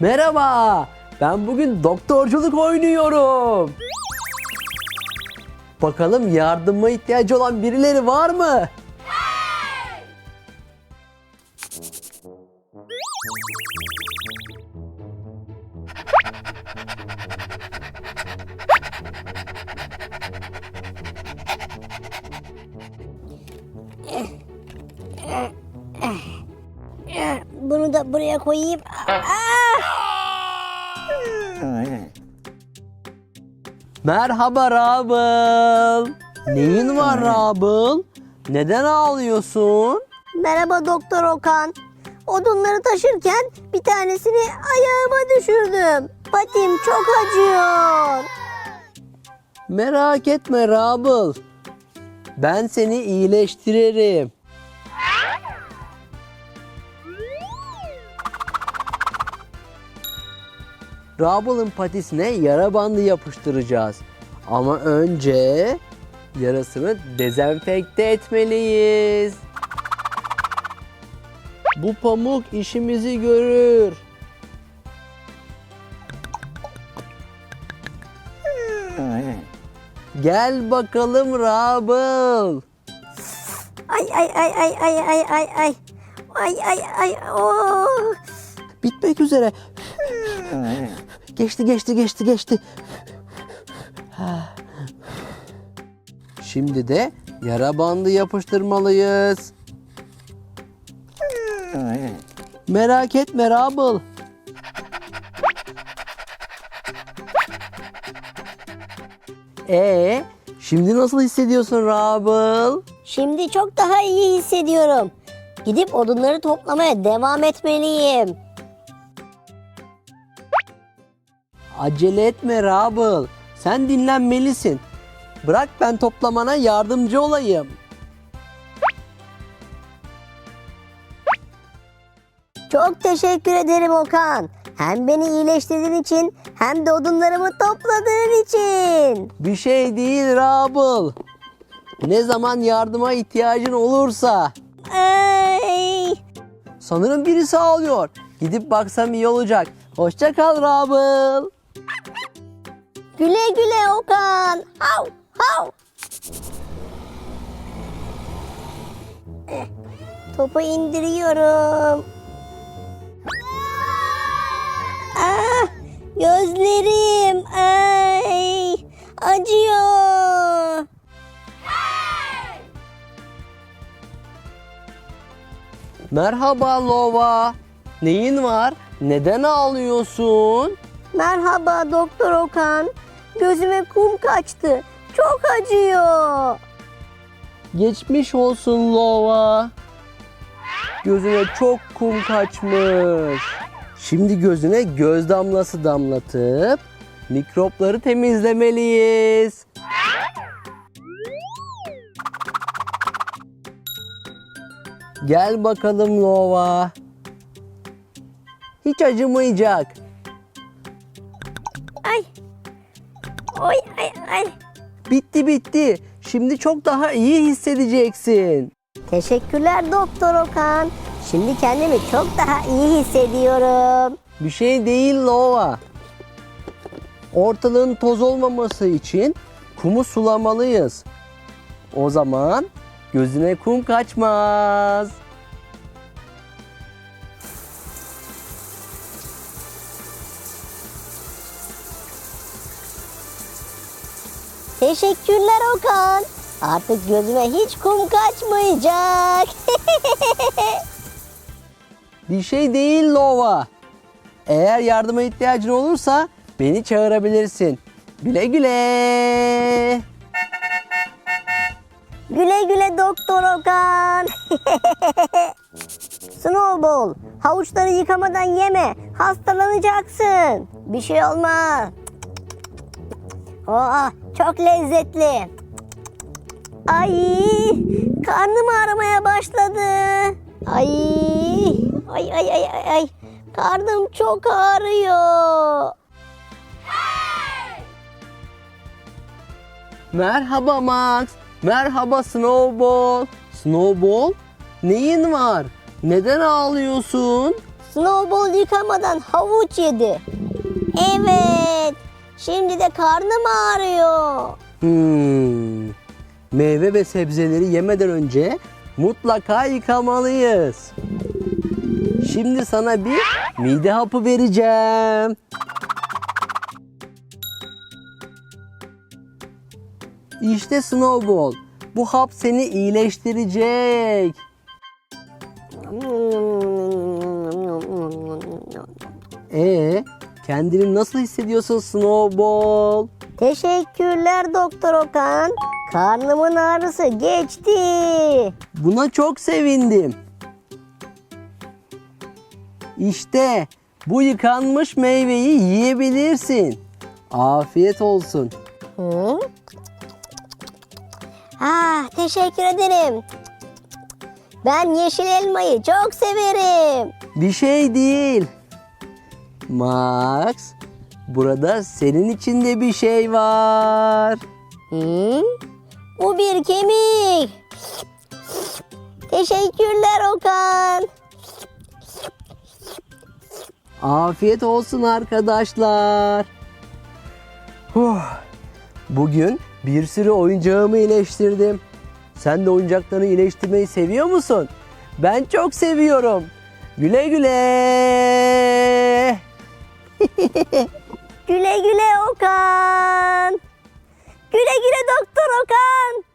Merhaba. Ben bugün doktorculuk oynuyorum. Bakalım yardıma ihtiyacı olan birileri var mı? Bunu da buraya koyayım. Merhaba Rabıl. Neyin var Rabıl? Neden ağlıyorsun? Merhaba Doktor Okan. Odunları taşırken bir tanesini ayağıma düşürdüm. Patim çok acıyor. Merak etme Rabıl. Ben seni iyileştiririm. Rabıl'ın patisine yara bandı yapıştıracağız. Ama önce yarasını dezenfekte etmeliyiz. Bu pamuk işimizi görür. Gel bakalım Rabıl. Ay ay ay ay ay ay ay ay. Ay ay ay. Oh. Bitmek üzere. Geçti geçti geçti geçti. Şimdi de yara bandı yapıştırmalıyız. Merak etme Rabıl. Ee, şimdi nasıl hissediyorsun Rabıl? Şimdi çok daha iyi hissediyorum. Gidip odunları toplamaya devam etmeliyim. Acele etme Rabıl. Sen dinlenmelisin. Bırak ben toplamana yardımcı olayım. Çok teşekkür ederim Okan. Hem beni iyileştirdiğin için hem de odunlarımı topladığın için. Bir şey değil Rabıl. Ne zaman yardıma ihtiyacın olursa. Ay. Sanırım birisi ağlıyor. Gidip baksam iyi olacak. Hoşça kal Rabıl. Güle güle Okan. Hav hav. Topu indiriyorum. Ah, gözlerim. Ay, acıyor. Merhaba Lova. Neyin var? Neden ağlıyorsun? Merhaba Doktor Okan. Gözüme kum kaçtı. Çok acıyor. Geçmiş olsun Lova. Gözüne çok kum kaçmış. Şimdi gözüne göz damlası damlatıp mikropları temizlemeliyiz. Gel bakalım Lova. Hiç acımayacak. Ay. Oy ay ay. Bitti bitti. Şimdi çok daha iyi hissedeceksin. Teşekkürler Doktor Okan. Şimdi kendimi çok daha iyi hissediyorum. Bir şey değil Lova. Ortalığın toz olmaması için kumu sulamalıyız. O zaman gözüne kum kaçmaz. Teşekkürler Okan. Artık gözüme hiç kum kaçmayacak. Bir şey değil Lova. Eğer yardıma ihtiyacın olursa beni çağırabilirsin. Güle güle. güle güle Doktor Okan. Snowball, havuçları yıkamadan yeme. Hastalanacaksın. Bir şey olmaz. Aa, çok lezzetli. Ay, karnım ağrımaya başladı. Ay, ay ay ay ay. ay. Karnım çok ağrıyor. Merhaba Max. Merhaba Snowball. Snowball, neyin var? Neden ağlıyorsun? Snowball yıkamadan havuç yedi. Evet. Şimdi de karnım ağrıyor. Hmm. Meyve ve sebzeleri yemeden önce mutlaka yıkamalıyız. Şimdi sana bir mide hapı vereceğim. İşte Snowball. Bu hap seni iyileştirecek. Ee, kendini nasıl hissediyorsun Snowball? Teşekkürler Doktor Okan. Karnımın ağrısı geçti. Buna çok sevindim. İşte bu yıkanmış meyveyi yiyebilirsin. Afiyet olsun. Hı? Ah, teşekkür ederim. Ben yeşil elmayı çok severim. Bir şey değil. Max, burada senin için de bir şey var. Hı? Bu bir kemik. Teşekkürler Okan. Afiyet olsun arkadaşlar. Huh. Bugün bir sürü oyuncağımı iyileştirdim. Sen de oyuncaklarını iyileştirmeyi seviyor musun? Ben çok seviyorum. Güle güle. Güle güle Okan. Güle güle Doktor Okan.